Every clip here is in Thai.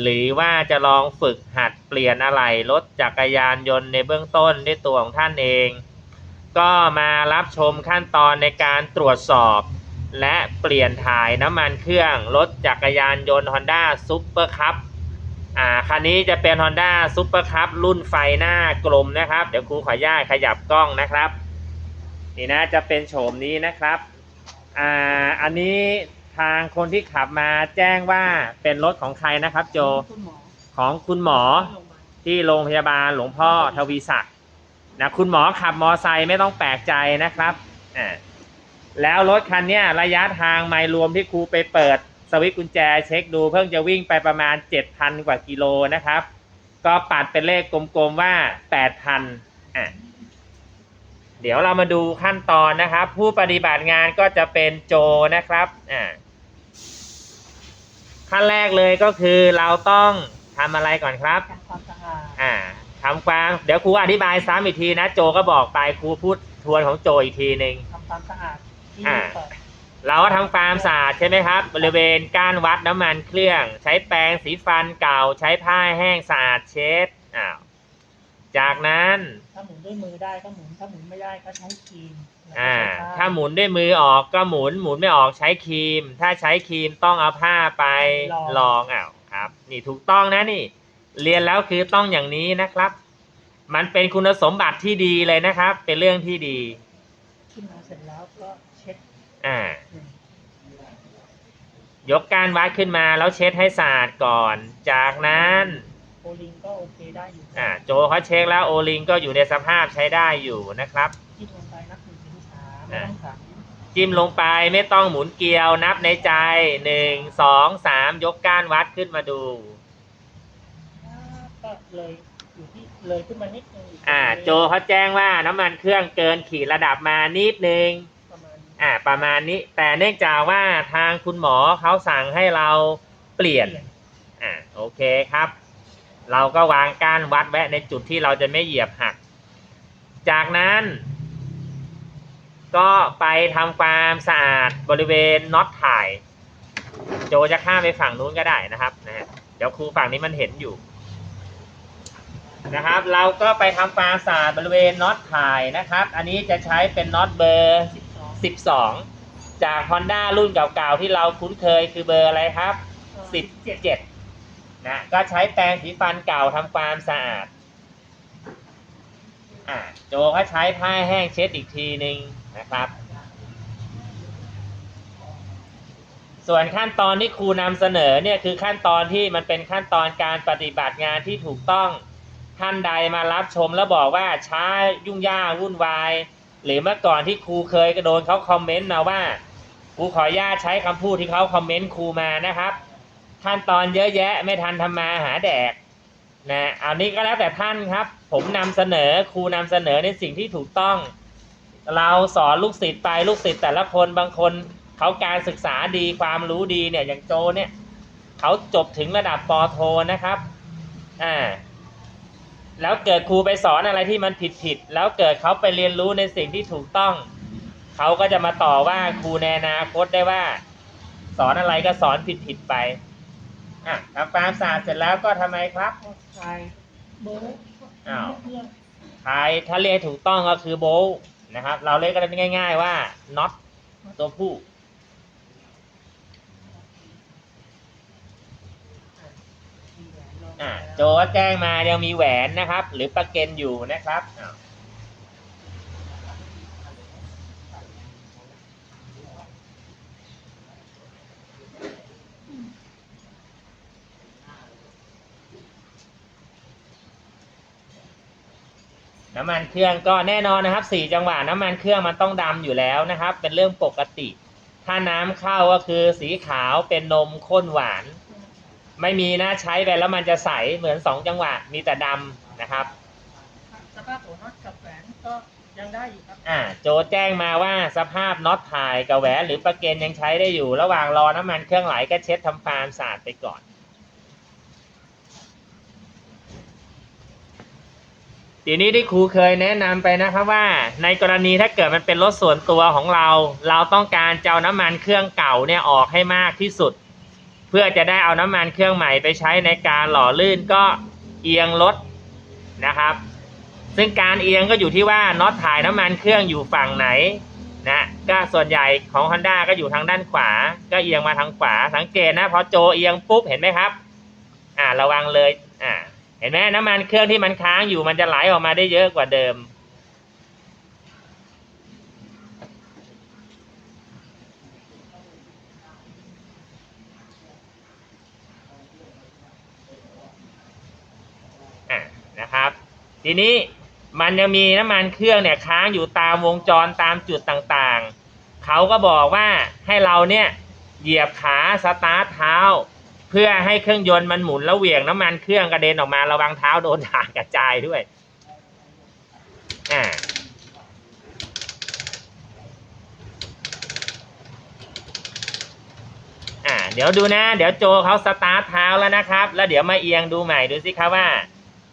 หรือว่าจะลองฝึกหัดเปลี่ยนอะไหล่รถจักรยานยนต์ในเบื้องต้นด้วยตัวของท่านเอง ก็มารับชมขั้นตอนในการตรวจสอบ และเปลี่ยนถ่ายน้ำมันเครื่องรถจักรยานยนต์ Honda Super Cup อ่าคันนี้จะเป็น Honda Super Cup รุ่นไฟหน้ากลมนะครับ เดี๋ยวครูขออนุญาตขยับกล้องนะครับ นี่นะจะเป็นโฉมนี้นะครับอ่าอันนี้ ทางคนที่ขับมาแจ้งว่าเป็นรถของใครนะครับ โจคุณหมอของคุณหมอที่โรงพยาบาลที่โรงพยาบาลหลวงพ่อทวีศักดิ์นะคุณหมอขับมอไซค์ไม่ต้องแปลกใจนะครับอ่าแล้วรถคันเนี้ยระยะทางไมล์รวมที่ครูไปเปิด สวิตช์กุญแจเช็คดูเพิ่งจะวิ่งไปประมาณ 7,000 กว่ากิโลนะครับ ก็ปัดเป็นเลขกลมๆว่า 8,000อะเดี๋ยวเรามาดูขั้นตอนนะครับ ผู้ปฏิบัติงานก็จะเป็นโจนะครับอ่า ขั้นแรกเลยก็คือเราต้องทำอะไรก่อนครับ ทำความสะอาดอ่าทำความเดี๋ยวครูอธิบายซ้ำอีกทีนะ โจก็บอกไปครูพูดทวนของโจอีกทีหนึ่ง ทำความสะอาดที่อ่า เปิดเราก็ทำความสะอาดใช่ไหมครับ บริเวณก้านวัดน้ำมันเครื่อง ใช้แปรงสีฟันเก่า ใช้ผ้าแห้งสะอาดเช็ดอ้าวจากนั้น ถ้าหมุนด้วยมือได้ก็หมุนถ้าหมุนไม่ได้ก็ใช้ครีมแล้วก็ อ่าใช้ผ้ถ้าหมุนด้วยมือออกก็หมุนหมุนไม่ออกใช้ครีม ถ้าใช้ครีมต้องเอาผ้าไปลองอ้าวครับ นี่ถูกต้องนะนี่ เรียนแล้วคือต้องอย่างนี้นะครับ มันเป็นคุณสมบัติที่ดีเลยนะครับ เป็นเรื่องที่ดีขึ้นมาเสร็จแล้วก็เช็ดอ่าหนึ่งยกก้านวัดขึ้นมาแล้วเช็ดให้สะอาดก่อน จากนั้นโอลิงก็โอเคได้อยู่อ่าโจเขาเช็คแล้วโอลิงก็อยู่ในสภาพใช้ได้อยู่นะครับ จิ้มลงไปไม่ต้องหมุนเกลียวนับในใจหนึ่งสองสามยกก้านวัดขึ้นมาดู ก็เลยอยู่ที่เลยขึ้นมานิดนึงอ่า โจเขาแจ้งว่าน้ำมันเครื่องเกินขีดระดับมานิดนึง ประมาณนี้อ่า ประมาณนี้ แต่เนื่องจากว่าทางคุณหมอเขาสั่งให้เราเปลี่ยน อ่า โอเคครับ เราก็วางก้านวัดแวะในจุดที่เราจะไม่เหยียบหัก จากนั้น ก็ไปทำความสะอาดบริเวณน็อตถ่าย โจจะข้ามไปฝั่งนู้นก็ได้นะครับนะฮะเดี๋ยวครูฝั่งนี้มันเห็นอยู่นะครับ เราก็ไปทำความสะอาดบริเวณน็อตถ่ายนะครับ อันนี้จะใช้เป็นน็อตเบอร์สิบสอง12 จาก Honda รุ่นเก่าๆที่เราคุ้นเคยคือเบอร์อะไรครับ 17 นะก็ใช้แปรงสีฟันเก่าทำความสะอาดอ่าโจก็ใช้ผ้าแห้งเช็ดอีกทีหนึ่ง นะครับ ส่วนขั้นตอนที่ครูนำเสนอเนี่ยคือขั้นตอนที่มันเป็นขั้นตอนการปฏิบัติงานที่ถูกต้องท่านใดมารับชมแล้วบอกว่าช้ายุ่งยากวุ่นวาย หรือเมื่อก่อนที่ครูเคยกระโดนเขาคอมเมนต์มาว่าครูขออนุญาตใช้คำพูดที่เขาคอมเมนต์ครูมานะครับขั้นตอนเยอะแยะไม่ทันทำมาหาแดกนะอันนี้ก็แล้วแต่ท่านครับ ผมนำเสนอครูนำเสนอในสิ่งที่ถูกต้อง เราสอนลูกศิษย์ไปลูกศิษย์แต่ละคนบางคนเขาการศึกษาดีความรู้ดีเนี่ยอย่างโจเนี่ยเขาจบถึงระดับปอโทนะครับอ่าแล้วเกิดครูไปสอนอะไรที่มันผิดผิดๆแล้วเกิดเขาไปเรียนรู้ในสิ่งที่ถูกต้อง เขาก็จะมาต่อว่าครูในอนาคตได้ว่า สอนอะไรก็สอนผิดผิดๆไปอะทำความสะอาดเสร็จแล้วก็ทำไมครับใช่เบอร์อ้าวเรื่องทายถ้าเรียกถูกต้องก็คือโบล นะครับ เราเรียกกันง่าย ๆว่าน็อตตัวผู้ อ่าโจก็แจ้งมายังมีแหวนนะครับ หรือประเก็นอยู่นะครับ น้ำมันเครื่องก็แน่นอนนะครับสี่จังหวะน้ำมันเครื่องมันต้องดำอยู่แล้วนะครับ เป็นเรื่องปกติ ถ้าน้ำเข้าก็คือสีขาวเป็นนมข้นหวาน ไม่มีนะใช้ไปแล้วมันจะใสเหมือนสองจังหวะมีแต่ดำนะครับสภาพหัวน็อตกับแหวนก็ยังได้อยู่ครับอ่าโจแจ้งมาว่าสภาพน็อตถ่ายกับแหวนหรือประเกนยังใช้ได้อยู่ ระหว่างรอน้ำมันเครื่องไหลก็เช็ดทำความสะอาดไปก่อน ทีนี้ที่ครูเคยแนะนำไปนะครับว่า ในกรณีถ้าเกิดมันเป็นรถส่วนตัวของเรา เราต้องการจะเอาน้ำมันเครื่องเก่าเนี่ยออกให้มากที่สุด เพื่อจะได้เอาน้ำมันเครื่องใหม่ไปใช้ในการหล่อลื่นก็เอียงรถนะครับ ซึ่งการเอียงก็อยู่ที่ว่าน็อตถ่ายน้ำมันเครื่องอยู่ฝั่งไหนนะก็ส่วนใหญ่ของ Honda ก็อยู่ทางด้านขวา ก็เอียงมาทางขวาสังเกตนะพอโจเอียงปุ๊บเห็นไหมครับ อ่าระวังเลยอ่า ห็นไหมน้ำมันเครื่องที่มันค้างอยู่มันจะไหลออกมาได้เยอะกว่าเดิมอ่นะครับ ทีนี้มันยังมีน้ำมันเครื่องเนี่ยค้างอยู่ตามวงจรตามจุดต่างๆ เขาก็บอกว่าให้เราเนี่ยเหยียบขาสตาร์ทเท้า พื่อให้เครื่องยนต์มันหมุนแล้วเหวี่ยงน้ำมันเครื่องกระเด็นออกมาระวังเท้าโดนถ่านกระจายด้วยอ่าอ่า เดี๋ยวดูนะ เดี๋ยวโจเขาสตาร์ทเท้าแล้วนะครับ แล้วเดี๋ยวมาเอียงดูใหม่ดูสิครับว่า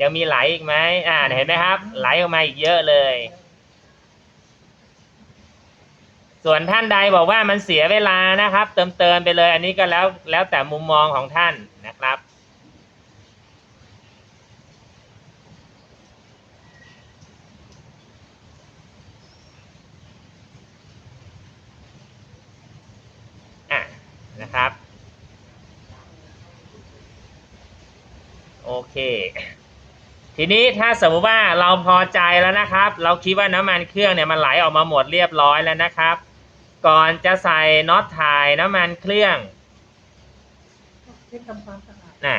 ยังมีไหลอีกไหมอ่า เห็นไหมครับ ไหลออกมาอีกเยอะเลย ส่วนท่านใดบอกว่ามันเสียเวลานะครับ เติมเติมไปเลย อันนี้ก็แล้วแล้วแต่มุมมองของท่านนะครับ อะนะครับ โอเค ทีนี้ถ้าสมมติว่าเราพอใจแล้วนะครับ เราคิดว่าน้ำมันเครื่องเนี่ยมันไหลออกมาหมดเรียบร้อยแล้วนะครับ ก่อนจะใส่น็อตถ่ายน้ำมันเครื่องเช็ดทำความสะอาดน่ะ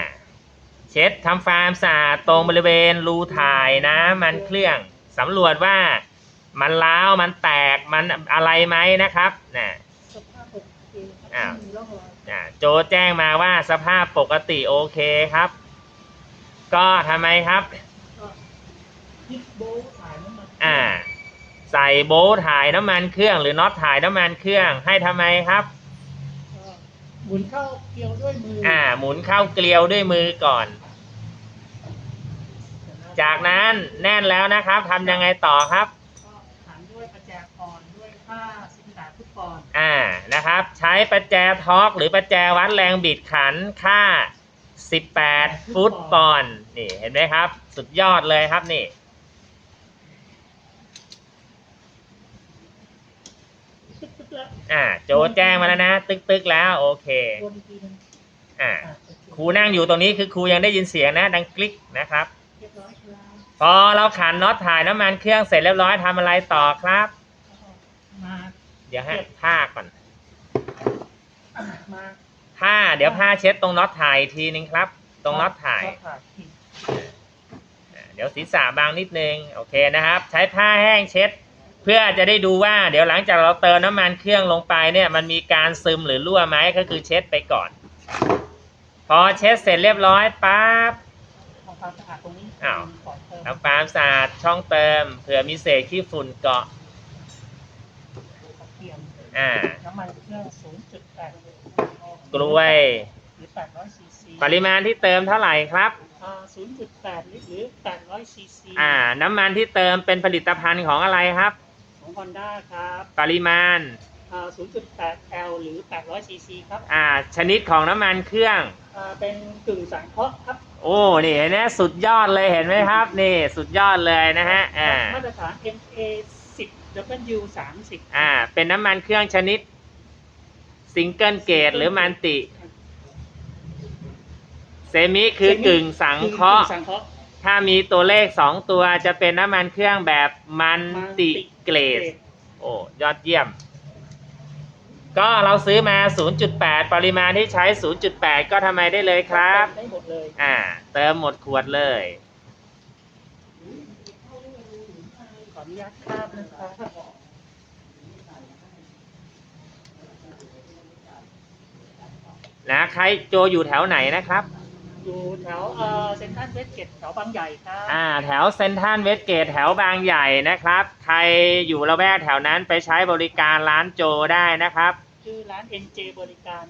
เช็ดทำความสะอาดตรงบริเวณรูถ่ายน้ำมันเครื่องสำรวจว่ามันล้าวมันแตกมันอะไรไหมนะครับน่ะสภาพปกติครับอ้าวไม่มีร่องรอยอ่าโจแจ้งมาว่าสภาพปกติโอเคครับ ก็ทำไมครับก็ฮิตโบว์ถ่ายน้ำมันอ่า ใส่โบ๊ทถ่ายน้ำมันเครื่อง หรือน็อตถ่ายน้ำมันเครื่อง ให้ทำไมครับก็หมุนเข้าเกลียวด้วยมือออ่า หมุนเข้าเกลียวด้วยมือก่อน จากนั้นแน่นแล้วนะครับทำยังไงต่อครับ ก็หันด้วยประแจอ่อนด้วยผ้าสิบแปดฟุตปอนด์อ่า นะครับ ใช้ประแจทอร์กหรือประแจวัดแรงบิดขันค่า 18 ฟุตปอนด์นี่เห็นไหมครับ สุดยอดเลยครับนี่ ตึ๊กตึ๊ก แล้วอ่าโจแจ้งมาแล้วนะตึกตึกแล้วโอเควนอีกทีหนึงอ่าอะครูนั่งอยู่ตรงนี้คือครูยังได้ยินเสียงนะ ดังกลิกนะครับ เรียบร้อยครับพอเราขันน็อตถ่ายน้ำมันเครื่องเสร็จเรียบร้อยทำอะไรต่อครับมาเดี๋ยวให้ผ้าก่อนอะมาผ้าเดี๋ยวผ้าเช็ดตรงน็อตถ่ายอีกทีนึงครับ ตรงน็อตถ่าย น็อตถ่ายอ่าเดี๋ยวศีรษะบางนิดนึง โอเคนะครับ ใช้ผ้าแห้งเช็ด เพื่อจะได้ดูว่าเดี๋ยวหลังจากเราเติมน้ำมันเครื่องลงไปเนี่ยมันมีการซึมหรือรั่วไหมก็คือเช็ดไปก่อน พอเช็ดเสร็จเรียบร้อยปั๊บทำความสะอาดตรงนี้อ้าวก่อนเติมทำความสะอาดช่องเติมเผื่อมีเศษขี้ฝุ่นเกาะเตรียมอ่าน้ำมันเครื่อง0.8กล้วยหรือ800ซีซีปริมาณที่เติมเท่าไหร่ครับอ่า0.8ลิตรหรือ800ซีซีอ่า น้ำมันที่เติมเป็นผลิตภัณฑ์ของอะไรครับ ของ Honda ครับปริมาณ อ่า0.8 L หรือ 800ซีซีครับอ่า ชนิดของน้ำมันเครื่อง อ่าเป็นกึ่งสังเคราะห์ครับโอ้ นี่เห็นไหมสุดยอดเลยเห็นไหมครับ นี่สุดยอดเลยนะฮะ อ่า มาตรฐาน MA 10 W 30อ่า เป็นน้ำมันเครื่องชนิดซิงเกิลเกตหรือมันติ เซมิคือกึ่งสังเคราะห์กึ่งสังเคราะห์ ถ้ามีตัวเลขสองตัวจะเป็นน้ำมันเครื่องแบบมันติเกรดโอ้ยอดเยี่ยม ก็เราซื้อมา 0.8 ปริมาณที่ใช้ 0.8 ก็ทำไมได้เลยครับ ได้หมดเลย อ่า เติมหมดขวดเลย ขออนุญาตคาบนะครับนะใครโจอยู่แถวไหนนะครับ อยู่แถวเอ่อเซ็นทรัลเวสเกตแถวบางใหญ่ครับอ่าแถวเซนทรัลเวสเกตแถวบางใหญ่นะครับ ใครอยู่ละแวกแถวนั้นไปใช้บริการร้านโจได้นะครับ ชื่อร้าน NJ บริการ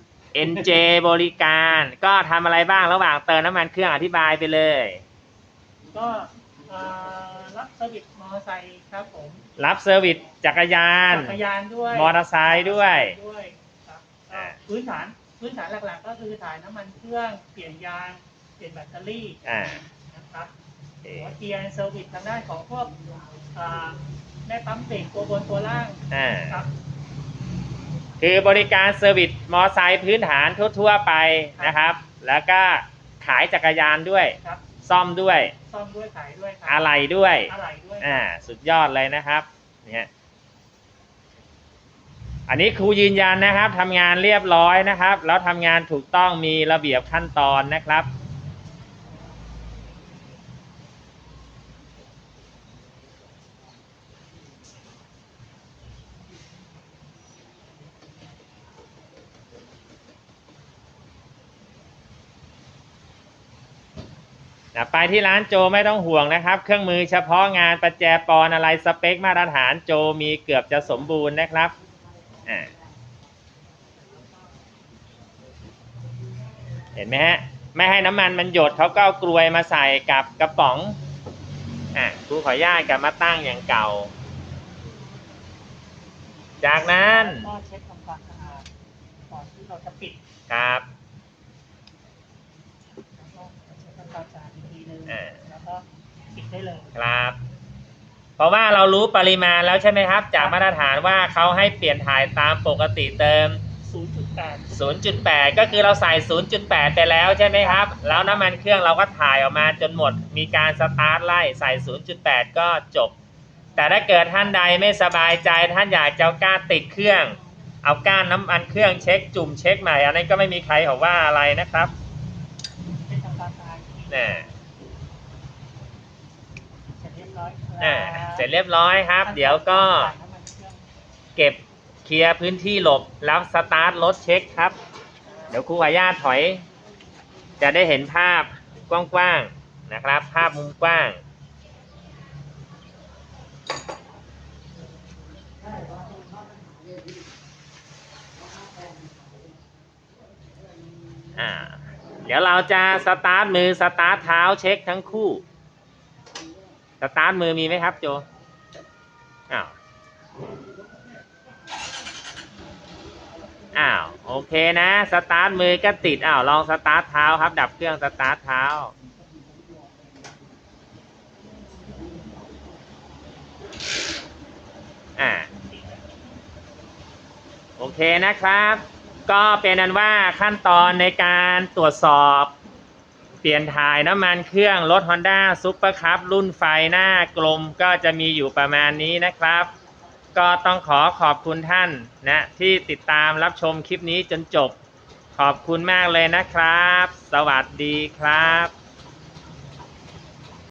NJ บริการก็ทำอะไรบ้างระหว่างเติมน้ำมันเครื่องอธิบายไปเลย ก็เอ่อรับเซอร์วิสมอเตอร์ไซค์ครับผมรับเซอร์วิสจักรยาน จักรยานด้วยมอเตอร์ไซค์ด้วยด้วยครับอ่า พื้นฐาน พื้นฐานหลักๆ ก็คือถ่ายน้ำมันเครื่องเปลี่ยนยางเปลี่ยนแบตเตอรี่อ่านะครับโอเคหัวเกียร์เซอร์วิสทางด้านของพวกอ่าแม่ปั๊มเบรกตัวบนตัวล่างอ่าครับ คือบริการเซอร์วิสมอไซค์พื้นฐานทั่วๆไปนะครับ แล้วก็ขายจักรยานด้วย ครับ ซ่อมด้วยซ่อมด้วยขายด้วยครัอะไหล่ด้วย อะไหล่ด้วย อ่า สุดยอดเลยนะครับ เนี่ย อันนี้ครูยืนยันนะครับทำงานเรียบร้อยนะครับ แล้วทำงานถูกต้องมีระเบียบขั้นตอนนะครับนะไปที่ร้านโจไม่ต้องห่วงนะครับ เครื่องมือเฉพาะงานประแจปอนอะไรสเปคมาตรฐานโจมีเกือบจะสมบูรณ์นะครับ อ่าเห็นไหมฮะ ไม่ให้น้ำมันมันหยดเขาก็เอากลวยมาใส่กับกระป๋อง อะครูขออนุญาตกลับมาตั้งอย่างเก่า จากนั้นก็เช็ดทำความสะอาดก่อนที่เราจะปิดครับ แล้วก็เช็ดทำความสะอาดอีกทีนึงอ่า แล้วก็ปิดได้เลย ครับเพ ราะว่าเรารู้ปริมาณแล้วใช่ไหมครับ จากมาตรฐานว่าเขาให้เปลี่ยนถ่ายตามปกติเติม 0.8 0.8 ก็คือเราใส่ 0.8 ไปแล้วใช่ไหมครับ แล้วน้ำมันเครื่องเราก็ถ่ายออกมาจนหมด มีการสตาร์ทไล่ใส่ 0.8 ก็จบ แต่ถ้าเกิดท่านใดไม่สบายใจท่านอยากจะเอาก้านติดเครื่อง เอาก้านน้ำมันเครื่องเช็คจุ่มเช็คใหม่อันนั้นก็ไม่มีใครเขาว่าอะไรนะครับเช็ดทำความสะอาดอีกทีน่ะเสร็จเรียบร้ อยครับน่ะเสร็จเรียบร้อยครับ เดี๋ยวก็ถ่ายน้ำมันเครื่องเก็บเคลียร์พื้นที่หลบแล้วสตาร์ทรถเช็คครับ เดี๋ยวครูขออนุญาตถอย จะได้เห็นภาพกว้างๆนะครับ ภาพมุมกว้างอ่าเดี๋ยวเราจะสตาร์ทมือสตาร์ทเท้าเช็คทั้งคู่ สตาร์ทมือมีไหมครับโจอ้าวอ้าวโอเคนะ สตาร์ทมือก็ติดอ้าวลองสตาร์ทเท้าครับ ดับเครื่องสตาร์ทเท้าอ่าโอเคนะครับ ก็เป็นอันว่าขั้นตอนในการตรวจสอบ เปลี่ยนถ่ายน้ำมันเครื่องรถ Honda Super Cup รุ่นไฟหน้ากลมก็จะมีอยู่ประมาณนี้นะครับ ก็ต้องขอขอบคุณท่านนะที่ติดตามรับชมคลิปนี้จนจบ ขอบคุณมากเลยนะครับ สวัสดีครับ